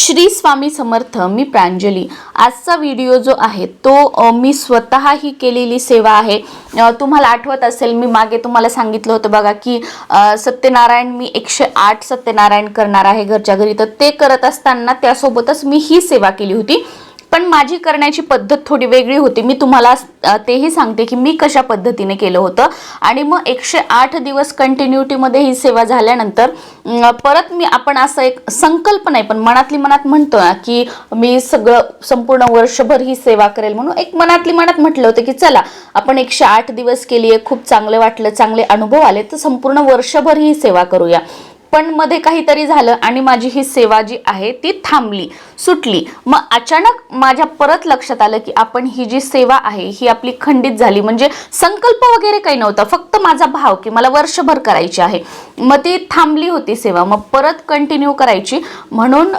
श्री स्वामी समर्थ मी प्रांजली. आजचा व्हिडिओ जो आहे तो मी स्वतः ही केलेली सेवा आहे. तुम्हाला आठवत असेल मी मागे तुम्हाला सांगितलं होतं बघा की सत्यनारायण मी एकशे आठ सत्यनारायण करणार आहे घरच्या घरी. तर ते करत असताना त्यासोबतच मी ही सेवा केली होती. पण माझी करण्याची पद्धत थोडी वेगळी होती. मी तुम्हाला तेही सांगते की मी कशा पद्धतीने केलं होतं. आणि मग एकशे आठ दिवस कंटिन्युटीमध्ये ही सेवा झाल्यानंतर परत मी आपण असं एक संकल्प नाही पण मनातली मनात म्हणतो ना की मी सगळं संपूर्ण वर्षभर ही सेवा करेल म्हणून एक मनातली मनात म्हटलं होतं की चला आपण एकशे आठ दिवस केली आहे खूप चांगलं वाटलं चांगले अनुभव आले तर संपूर्ण वर्षभर ही सेवा करूया. पण मध्ये काहीतरी झालं आणि माझी ही सेवा जी आहे ती थांबली सुटली. मग अचानक माझ्या परत लक्षात आलं की आपण ही जी सेवा आहे ही आपली खंडित झाली. म्हणजे संकल्प वगैरे काही नव्हता. फक्त माझा भाव की मला वर्षभर करायची आहे. मग ती थांबली होती सेवा. मग परत कंटिन्यू करायची. म्हणून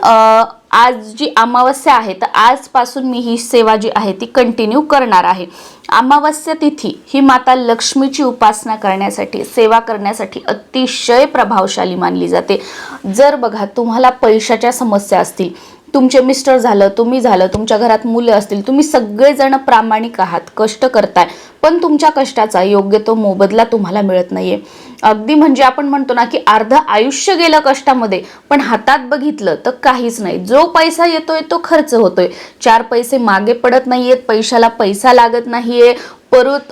आज जी अमावस्या आहे तर आजपासून मी ही सेवा जी आहे ती कंटिन्यू करणार आहे. अमावस्या तिथी ही माता लक्ष्मीची उपासना करण्यासाठी सेवा करण्यासाठी अतिशय प्रभावशाली मानली जाते. जर बघा तुम्हाला पैशाच्या समस्या असतील तुमचे मिस्टर झालं तुम्ही झालं तुमच्या घरात मुलं असतील तुम्ही सगळेजण प्रामाणिक आहात कष्ट करताय पण तुमच्या कष्टाचा योग्य तो मोबदला तुम्हाला मिळत नाहीये. अगदी म्हणजे आपण म्हणतो ना की अर्ध आयुष्य गेलं कष्टामध्ये पण हातात बघितलं तर काहीच नाही. जो पैसा येतोय तो खर्च होतोय. चार पैसे मागे पडत नाहीयेत पैशाला पैसा लागत नाहीये. परत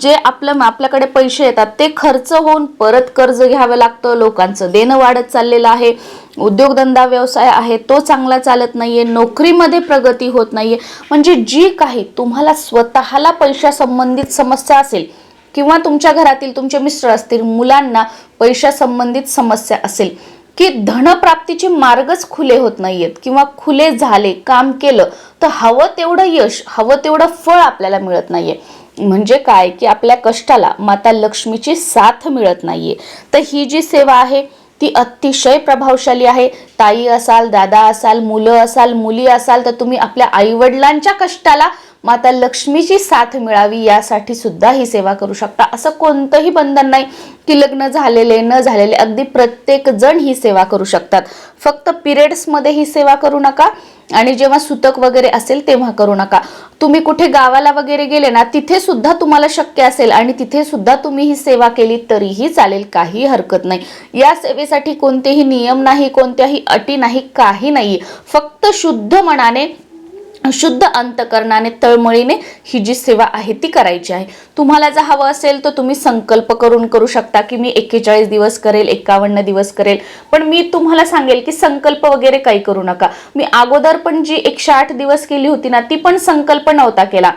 जे आपलं आपल्याकडे पैसे येतात ते खर्च होऊन परत कर्ज घ्यावं लागतं लोकांचं देणं वाढत चाललेलं आहे. उद्योगधंदा व्यवसाय आहे तो चांगला चालत नाहीये नोकरीमध्ये प्रगती होत नाहीये. म्हणजे जी काही तुम्हाला स्वतःला पैशासंबंधित समस्या असेल किंवा तुमच्या घरातील तुमचे मिस्टर असतील मुलांना पैशासंबंधित समस्या असेल की धनप्राप्तीचे मार्गच खुले होत नाहीयेत किंवा खुले झाले काम केलं तर हवं तेवढं यश हवं तेवढं फळ आपल्याला मिळत नाहीये. म्हणजे काय? की आपल्या कष्टाला माता लक्ष्मीची साथ मिळत नाहीये. तर ही जी सेवा आहे ती अतिशय प्रभावशाली आहे. ताई असाल दादा असाल मुलं असाल मुली असाल तर तुम्ही आपल्या आईवडिलांच्या कष्टाला माता लक्ष्मीची साथ मिळावी यासाठी सुद्धा ही सेवा करू शकता. असं कोणतंही बंधन नाही की लग्न झालेले न झालेले अगदी प्रत्येक जण ही सेवा करू शकतात. फक्त पिरियड्समध्ये ही सेवा करू नका आणि जेव्हा सुतक वगैरे असेल तेव्हा करू नका. तुम्ही कुठे गावाला वगैरे गेले ना तिथे सुद्धा तुम्हाला शक्य असेल आणि तिथे सुद्धा तुम्ही ही सेवा केली तरीही चालेल काही हरकत नाही. या सेवेसाठी कोणतेही नियम नाही कोणत्याही अटी नाही काही नाही. फक्त शुद्ध मनाने शुद्ध अंतकरणाने तळमळीने ही जी सेवा आहे ती करायची आहे. तुम्हाला जर हवं असेल तर तुम्ही संकल्प करून करू शकता की मी एक्केचाळीस दिवस करेल एकावन्न दिवस करेल. पण मी तुम्हाला सांगेल की संकल्प वगैरे काही करू नका. मी अगोदर पण जी एकशे आठ दिवस केली होती ना ती पण संकल्प नव्हता केला.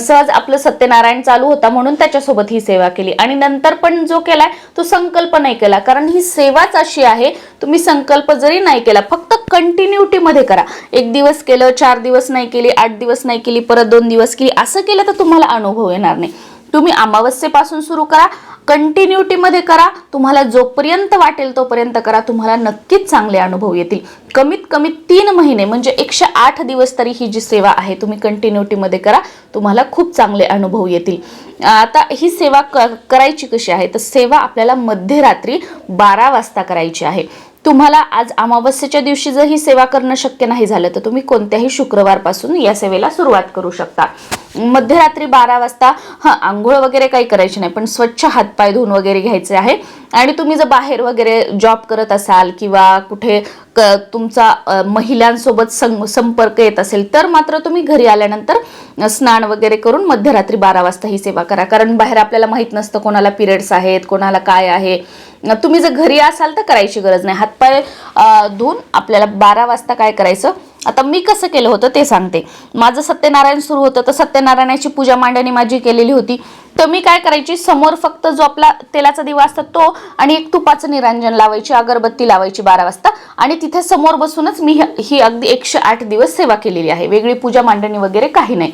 सहज आपलं सत्यनारायण चालू होता म्हणून त्याच्यासोबत ही सेवा केली. आणि नंतर पण जो केलाय तो संकल्प नाही केला. कारण ही सेवाच अशी आहे तुम्ही संकल्प जरी नाही केला फक्त कंटिन्युटीमध्ये करा. एक दिवस केलं चार दिवस नाही केली आठ दिवस नाही केली परत दोन दिवस केली असं केलं तर तुम्हाला अनुभव येणार नाही. तुम्ही अमावस्येपासून सुरू करा. कंटिन्युटीमध्ये करा. तुम्हाला जोपर्यंत वाटेल तोपर्यंत करा. तुम्हाला नक्कीच चांगले अनुभव येतील. कमीत कमी तीन महिने म्हणजे एकशे आठ दिवस तरी ही जी सेवा आहे तुम्ही कंटिन्युटीमध्ये करा. तुम्हाला खूप चांगले अनुभव येतील. आता ही सेवा क- करायची कशी आहे? तर सेवा आपल्याला मध्यरात्री बारा वाजता करायची आहे. तुम्हाला आज अमावस्येच्या दिवशी जर ही सेवा करणं शक्य नाही झालं तर तुम्ही कोणत्याही शुक्रवारपासून या सेवेला सुरुवात करू शकता. मध्यरात्री बारा वाजता हां आंघोळ वगैरे काही करायची नाही पण स्वच्छ हातपाय धुवून वगैरे घ्यायचे आहे. आणि तुम्ही जर बाहेर वगैरे जॉब करत असाल किंवा कुठे क तुमचा महिलांसोबत सं संपर्क येत असेल तर मात्र तुम्ही घरी आल्यानंतर स्नान वगैरे करून मध्यरात्री बारा वाजता ही सेवा करा. कारण बाहेर आपल्याला माहीत नसतं कोणाला पिरियड्स आहेत कोणाला काय आहे. तुम्ही जर घरी असाल तर करायची गरज नाही. हातपाय धुवून आपल्याला बारा वाजता काय करायचं? आता मी कसं केलं होतं ते सांगते. माझं सत्यनारायण सुरू होतं तर सत्यनारायणाची पूजा मांडणी माझी केलेली होती. तर मी काय करायची समोर फक्त जो आपला तेलाचा दिवा असतो तो आणि एक तुपाचं निरांजन लावायची अगरबत्ती लावायची बारा वाजता. आणि तिथे समोर बसूनच मी ही- ही अगदी एकशे आठ दिवस सेवा केलेली आहे. वेगळी पूजा मांडणी वगैरे काही नाही.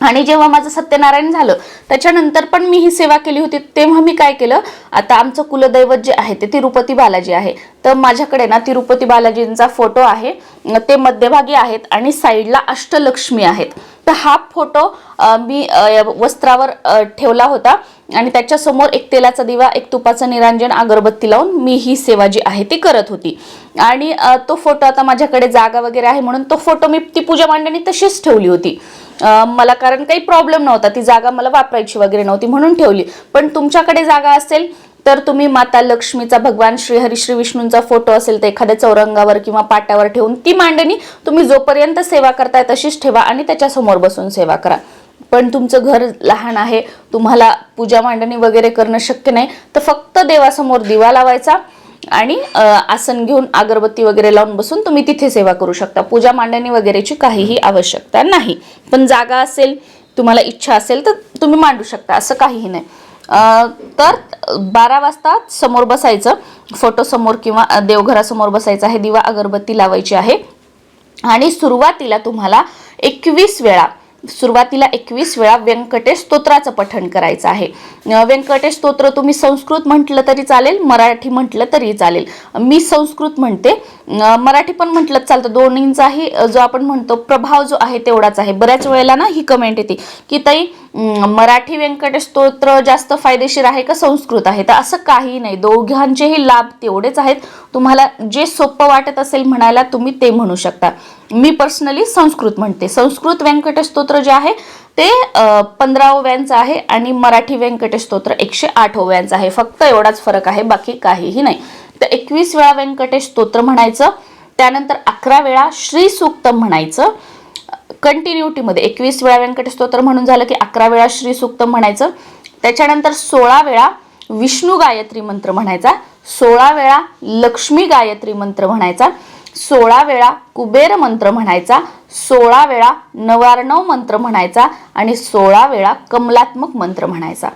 आणि जेव्हा माझं सत्यनारायण झालं त्याच्यानंतर पण मी ही सेवा केली होती तेव्हा मी काय केलं आता आमचं कुलदैवत जे आहे ते तिरुपती बालाजी आहे. तर माझ्याकडे ना तिरुपती बालाजींचा फोटो आहे ते मध्यभागी आहेत आणि साईडला अष्टलक्ष्मी आहेत. तर हा फोटो मी वस्त्रावर ठेवला होता. आणि त्याच्यासमोर एक तेलाचा दिवा एक तुपाचं निरांजन अगरबत्ती लावून मी ही सेवा जी आहे ती करत होती. आणि तो फोटो आता माझ्याकडे जागा वगैरे आहे म्हणून तो फोटो मी ती पूजा मांडणी तशीच ठेवली होती. मला कारण काही प्रॉब्लेम नव्हता. ती जागा मला वापरायची वगैरे नव्हती म्हणून ठेवली. पण तुमच्याकडे जागा असेल तर तुम्ही माता लक्ष्मीचा भगवान श्री हरी श्री विष्णूंचा फोटो असेल तर एखाद्या चौरंगावर किंवा पाट्यावर ठेवून ती मांडणी तुम्ही जोपर्यंत सेवा करताय तशीच ठेवा आणि त्याच्यासमोर बसून सेवा करा. पण तुमचं घर लहान आहे तुम्हाला पूजा मांडणी वगैरे करणं शक्य नाही तर फक्त देवासमोर दिवा लावायचा आणि आसन घेऊन अगरबत्ती वगैरे लावून बसून तुम्ही तिथे सेवा करू शकता. पूजा मांडणी वगैरेची काहीही आवश्यकता नाही. पण जागा असेल तुम्हाला इच्छा असेल तर तुम्ही मांडू शकता असं काहीही नाही. तर बारा वाजता समोर बसायचं. फोटो समोर किंवा देवघरासमोर बसायचं आहे. दिवा अगरबत्ती लावायची आहे. आणि सुरुवातीला तुम्हाला एकवीस वेळा सुरुवातीला एकवीस वेळा व्यंकटेश स्तोत्राचं पठण करायचं आहे. व्यंकटेश स्तोत्र तुम्ही संस्कृत म्हटलं तरी चालेल मराठी म्हटलं तरी चालेल. मी संस्कृत म्हणते. मराठी पण म्हटलं चालतं. दोन्हींचाही जो आपण म्हणतो प्रभाव जो आहे तेवढाच आहे. बऱ्याच वेळेला ना ही कमेंट येते की ताई मराठी व्यंकटेश स्तोत्र जास्त फायदेशीर आहे का संस्कृत आहे? तर असं काही नाही. दोघांचेही लाभ तेवढेच आहेत. तुम्हाला जे सोपं वाटत असेल म्हणायला तुम्ही ते म्हणू शकता. मी पर्सनली संस्कृत म्हणते. संस्कृत व्यंकटेश स्तोत्र जे आहे ते पंधरा ओव्यांचं आहे आणि मराठी व्यंकटेश स्तोत्र एकशे आठ ओव्यांचं आहे. फक्त एवढाच फरक आहे बाकी काहीही नाही. तर एकवीस वेळा व्यंकटेश स्तोत्र म्हणायचं त्यानंतर अकरा वेळा श्री सूक्तम म्हणायचं. कंटिन्युटीमध्ये एकवीस वेळा व्यंकटेश स्तोत्र म्हणून झालं की अकरा वेळा श्री सूक्तम म्हणायचं. त्याच्यानंतर सोळा वेळा विष्णू गायत्री मंत्र म्हणायचा. सोळा वेळा लक्ष्मी गायत्री मंत्र म्हणायचा. सोळा वेळा कुबेर मंत्र म्हणायचा सोळा वेळा नवार्णव मंत्र म्हणायचा आणि सोळा वेळा कमलात्मक मंत्र म्हणायचा.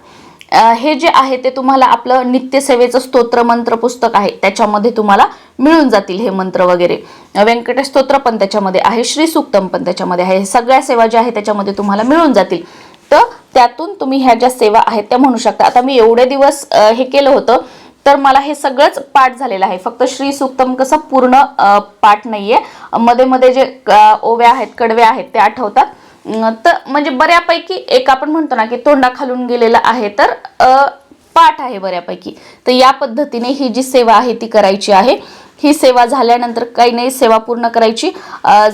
हे जे आहे ते तुम्हाला आपलं नित्यसेवेचं स्तोत्र मंत्र पुस्तक आहे त्याच्यामध्ये तुम्हाला मिळून जातील हे मंत्र वगैरे. व्यंकटेश स्तोत्र पण त्याच्यामध्ये आहे श्री सूक्तम पण त्याच्यामध्ये आहे सगळ्या सेवा ज्या आहेत त्याच्यामध्ये तुम्हाला मिळून जातील. तर त्यातून तुम्ही ह्या ज्या सेवा आहेत त्या म्हणू शकता. आता मी एवढे दिवस हे केलं होतं तर मला हे सगळंच पाठ झालेलं आहे. फक्त श्री सूक्तम कसं पूर्ण पाठ नाहीये. मध्ये मध्ये जे ओव्या आहेत कडव्या आहेत ते आठवतात. तर म्हणजे बऱ्यापैकी एक आपण म्हणतो ना की तोंडा खालून गेलेला आहे तर अ, पाठ आहे बऱ्यापैकी. तर या पद्धतीने ही जी सेवा आहे ती करायची आहे. ही सेवा झाल्यानंतर काही नाही सेवा पूर्ण करायची.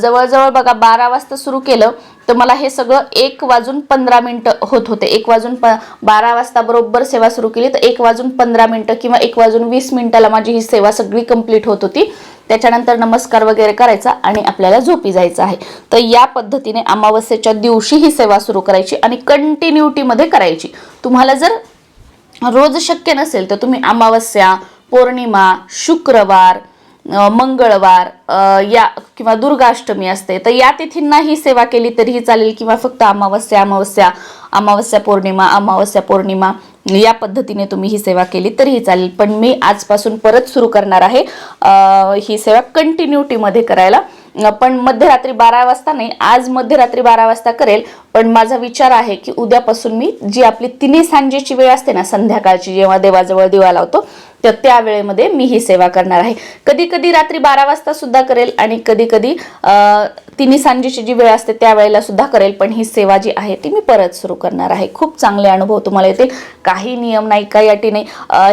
जवळजवळ बघा बारा वाजता सुरू केलं. तर मला हे सगळं एक वाजून पंधरा मिनटं होत होते. एक वाजून प बारा वाजता बरोबर सेवा सुरू केली. तर एक वाजून पंधरा मिनटं किंवा एक वाजून वीस मिनटाला माझी ही सेवा सगळी कंप्लीट होत होती. त्याच्यानंतर नमस्कार वगैरे करायचा आणि आपल्याला झोपी जायचं आहे. तर या पद्धतीने अमावस्येच्या दिवशी ही सेवा सुरू करायची आणि कंटिन्युटीमध्ये करायची. तुम्हाला जर रोज शक्य नसेल तर तुम्ही अमावस्या पौर्णिमा शुक्रवार मंगळवार या किंवा दुर्गाष्टमी असते तर या तिथींना ही सेवा केली तरीही चालेल किंवा फक्त अमावस्या अमावस्या अमावस्या पौर्णिमा अमावस्या पौर्णिमा या पद्धतीने तुम्ही ही सेवा केली तरीही चालेल. पण मी आजपासून परत सुरू करणार आहे ही सेवा कंटिन्युटीमध्ये करायला. पण मध्यरात्री बारा वाजता नाही आज मध्यरात्री बारा वाजता करेल पण माझा विचार आहे की उद्यापासून मी जी आपली तिन्ही सांजेची वेळ असते ना संध्याकाळची जेव्हा देवाजवळ दिवा लावतो तर त्या वेळेमध्ये मी ही सेवा करणार आहे. कधी कधी रात्री बारा वाजता सुद्धा करेल आणि कधी कधी तिन्ही सांजेची जी वेळ असते त्या वेळेला सुद्धा करेल पण ही सेवा जी आहे ती मी परत सुरू करणार आहे. खूप चांगले अनुभव तुम्हाला येतील. काही नियम नाही काही अटी नाही.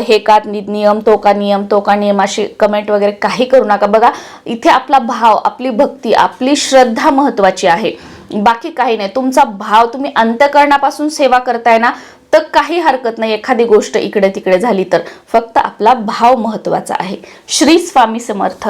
हे का नि- नियम तो का नियम तो का नियम अशी कमेंट वगैरे काही करू नका. बघा इथे आपला भाव आपली भक्ती आपली श्रद्धा महत्वाची आहे. बाकी काही नाही. तुमचा भाव तुम्ही अंतकरणापासून सेवा करताय ना तर काही हरकत नाही. एखादी गोष्ट इकडे तिकडे झाली तर. फक्त आपला भाव महत्त्वाचा आहे. श्री स्वामी समर्थ.